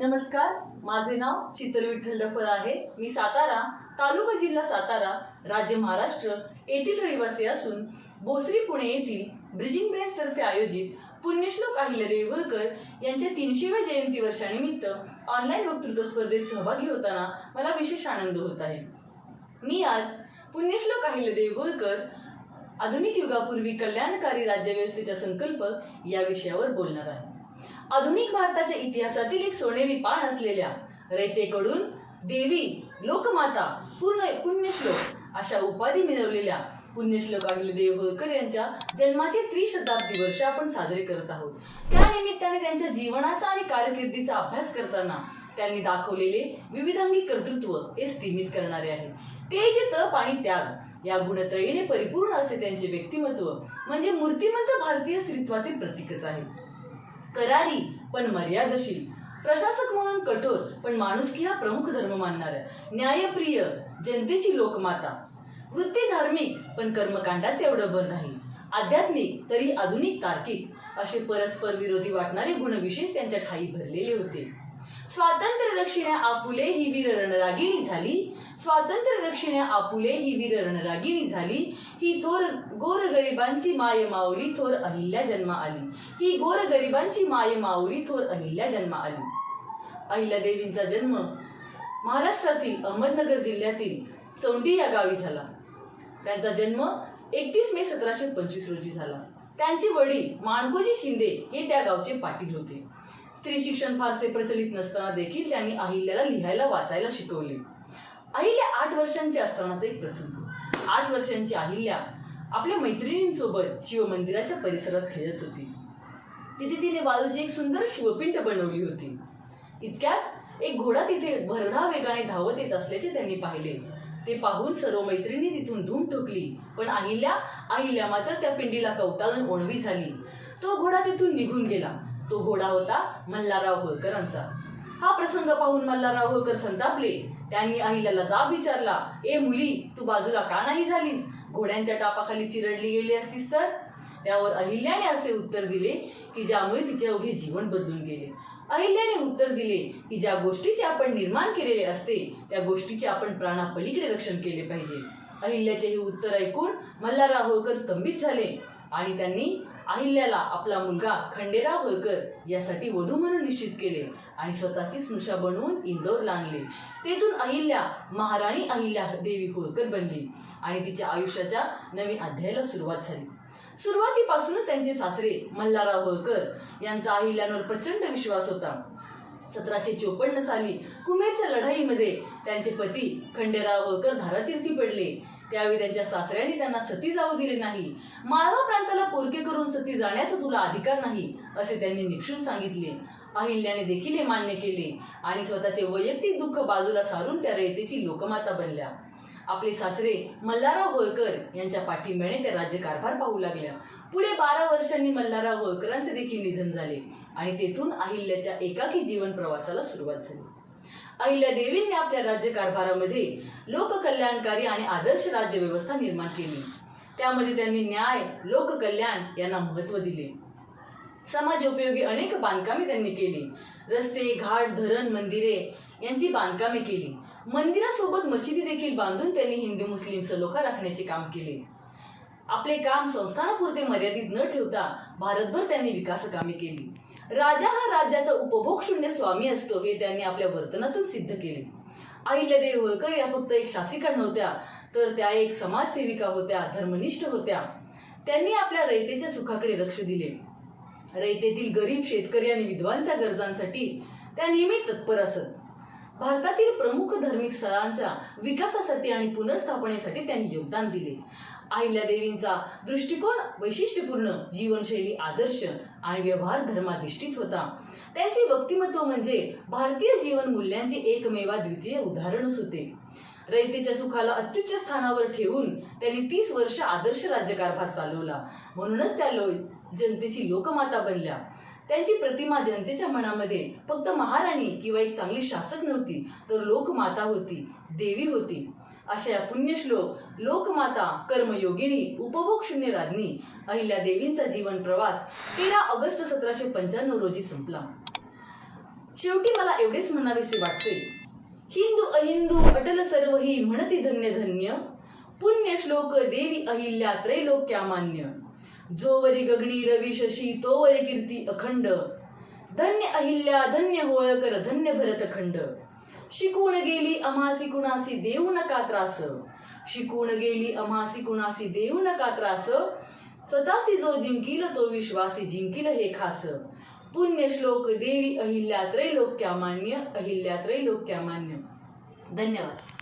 नमस्कार माझे नाव शीतल विठ्ठल डफर आहे. मी सातारा तालुका जिल्हा सातारा राज्य महाराष्ट्र. येथील रहिवासी असून बोसरी पुणे येथील ब्रिजिंग ब्रेन्स तर्फे आयोजित पुण्यश्लोक अहिल्य होळकर यांच्या तीनशेव्या जयंती वर्षानिमित्त ऑनलाईन वक्तृत्व स्पर्धेत सहभागी होताना मला विशेष आनंद होत आहे. मी आज पुण्यश्लोक अहिल्यादेवी होळकर आधुनिक युगापूर्वी कल्याणकारी राज्यव्यवस्थेचा संकल्प या विषयावर बोलणार आहे. आधुनिक भारताच्या इतिहासातील एक सोनेरी पान असलेल्या रयतेकडून देवी लोकमाता पूर्ण पुण्यश्लोक अशा उपाधी मिळवलेल्या पुण्यश्लोक देव होळकर यांच्या जन्माचे त्रिशताब्दी वर्ष आपण साजरे करत आहोत. त्या निमित्ताने त्यांच्या जीवनाचा आणि कारकिर्दीचा अभ्यास करताना त्यांनी दाखवलेले विविधांगी कर्तृत्व हे स्थिमित करणारे आहे. ते जे तप आणि त्याग या गुणत्रयीने परिपूर्ण असे त्यांचे व्यक्तिमत्व म्हणजे मूर्तिमंत भारतीय स्त्रीत्वाचे प्रतीकच आहे. करारी पण मर्यादशील. प्रशासक म्हणून कठोर पण माणुसकी हा प्रमुख धर्म मानणाऱ्या न्यायप्रिय जनतेची लोकमाता. वृत्ती धार्मिक पण कर्मकांडाचे एवढं भर नाही. आध्यात्मिक तरी आधुनिक तार्किक. असे परस्पर विरोधी वाटणारे गुणविशेष त्यांच्या ठाई भरलेले होते. स्वातंत्र्य रक्षिण्या आपुले ही वीर रणरागिणी झाली. स्वातंत्र्य रक्षिण्या आपुले ही वीर रणरागिणी झाली. ही थोर गोर गरिबांची माय माऊली थोर अहिल्या जन्मा आली. ही गोर गरिबांची माय माऊली थोर अहिल्या जन्मा आली. अहिल्यादेवींचा जन्म महाराष्ट्रातील अहमदनगर जिल्ह्यातील चौंडी या गावी झाला. त्यांचा जन्म एकतीस मे सतराशे पंचवीस रोजी झाला. त्यांचे वडील माणकोजी शिंदे हे त्या गावचे पाटील होते. स्त्री शिक्षण फारसे प्रचलित नसताना देखील त्यांनी अहिल्याला लिहायला वाचायला शिकवले. अहिल्या आठ वर्षांची असतानाचा एक प्रसंग. आठ वर्षांची अहिल्या आपल्या मैत्रिणींसोबत शिवमंदिराच्या परिसरात खेळत होती. तिथे तिने बाजूची एक सुंदर शिवपिंड बनवली होती. इतक्यात एक घोडा तिथे भरधा वेगाने धावत येत असल्याचे त्यांनी पाहिले. ते पाहून सर्व मैत्रिणी तिथून धूम ठोकली पण अहिल्या अहिल्या मात्र त्या पिंडीला कवटाळून ओणवी झाली. तो घोडा तिथून निघून गेला. तो घोडा होता मल्हारराव होळकरांचा. हा प्रसंग पाहून मल्हारराव होळकर संतापले. त्यांनी अहिल्याला जाब विचारला ए मुली तू बाजूला का नाही झालीस? घोड्यांच्या टापाखाली चिरडली गेली असतीस तर? त्यावर अहिल्याने असे उत्तर दिले की ज्यामुळे तिचे अवघे जीवन बदलून गेले. अहिल्याने उत्तर दिले की ज्या गोष्टीचे आपण निर्माण केलेले असते त्या गोष्टीचे आपण प्राणापलीकडे रक्षण केले पाहिजे. अहिल्याचे हे उत्तर ऐकून मल्हारराव होळकर स्तंभित झाले आणि त्यांनी अहिल्याला आपला मुलगा खंडेराव होळकर यासाठी वधू म्हणून निश्चित केले आणि स्वतःची स्नुषा बनवून इंदोर आणले तेथून अहिल्या महाराणी अहिल्या देवी होळकर बनली आणि तिच्या आयुष्याच्या नवीन अध्यायाला सुरुवात झाली. सुरुवातीपासूनच त्यांचे सासरे मल्हारराव होळकर यांचा अहिल्यावर प्रचंड विश्वास होता. सतराशे चोपन्न साली कुमेरच्या लढाईमध्ये त्यांचे पती खंडेराव होळकर धारातीर्थी पडले. त्यावेळी त्यांच्या सासऱ्याने त्यांना सती जाऊ दिले नाही. माळवा प्रांताला पोरके करून सती जाण्याचा तुला अधिकार नाही असे त्यांनी निक्षून सांगितले. अहिल्याने देखील हे मान्य केले आणि स्वतःचे वैयक्तिक दुःख बाजूला सारून त्या रयतेची लोकमाता बनल्या. आपले सासरे मल्हारराव होळकर यांच्या पाठिंब्याने त्या राज्यकारभार पाहू लागल्या. पुढे बारा वर्षांनी मल्हारराव होळकरांचे देखील निधन झाले आणि तेथून अहिल्याच्या एकाकी जीवन प्रवासाला सुरुवात झाली. अहिल्या देवींनी आपल्या राज्यकारभारामध्ये लोककल्याणकारी आणि आदर्श राज्य व्यवस्था निर्माण केली. त्यामध्ये त्यांनी न्याय लोककल्याण यांना महत्त्व दिले. समाज उपयोगी अनेक बांधकामे त्यांनी केली. रस्ते घाट धरण मंदिरे यांची बांधकामे केली. मंदिरासोबत मशिदी देखील बांधून त्यांनी हिंदू मुस्लिम सलोखा राखण्याचे काम केले. आपले काम संस्थानापुरते मर्यादित न ठेवता भारतभर त्यांनी विकास कामे केली. राजा हा राज्याचा उपभोग शून्य स्वामी असतो हे त्यांनी आपल्या वर्तनातून सिद्ध केले. अहिल्यादेवी होळकर या फक्त एक शासिका नव्हत्या तर त्या एक समाजसेविका होत्या धर्मनिष्ठ होत्या. त्यांनी आपल्या रयतेच्या सुखाकडे लक्ष दिले. रयतेतील गरीब शेतकरी आणि विद्वांच्या गरजांसाठी त्या नेहमी तत्पर असत. भारतातील प्रमुख धार्मिक स्थळांच्या विकासासाठी आणि पुनर्स्थापनेसाठी त्यांनी योगदान दिले. अहिल्यादेवींचा दृष्टिकोन वैशिष्ट्यपूर्ण जीवनशैली आदर्श आणि व्यवहार धर्माधिष्ठित होता. त्यांचे व्यक्तिमत्व म्हणजे भारतीय जीवन मूल्यांचे एकमेवा द्वितीय उदाहरणच होते. रयतेच्या सुखाला अत्युच्च स्थानावर ठेवून त्यांनी तीस वर्ष आदर्श राज्यकारभार चालवला. म्हणूनच त्या लो जनतेची लोकमाता बनल्या. त्यांची प्रतिमा जनतेच्या मनामध्ये फक्त महाराणी किंवा एक चांगली शासक नव्हती तर लोकमाता होती देवी होती. अशा या पुण्यश्लोक लोकमाता कर्मयोगिनी उपभोग शून्य राज्ञी अहिल्या देवींचा जीवन प्रवास तेरा ऑगस्ट सतराशे पंच्याण्णव रोजी संपला. शेवटी मला एवढेच म्हणावेसे वाटते. हिंदू अहिंदू अटल सर्व ही म्हणती धन्य धन्य. पुण्य श्लोक देवी अहिल्या त्रैलोक्या मान्य जोवरी गगणी रवी शशी तोवरी कीर्ती अखंड. धन्य अहिल्या धन्य होळकर धन्य भरत खंड. शिकून गेली अमासी कुणासी देऊ नका त्रास. शिकून गेली अमासी कुणासी देऊ नका त्रास. स्वतःसी जो जिंकील तो विश्वासी जिंकील हे खास. पुण्य श्लोक देवी अहिल्या त्रैलोक्या मान्य अहिल्या मान्य. धन्यवाद.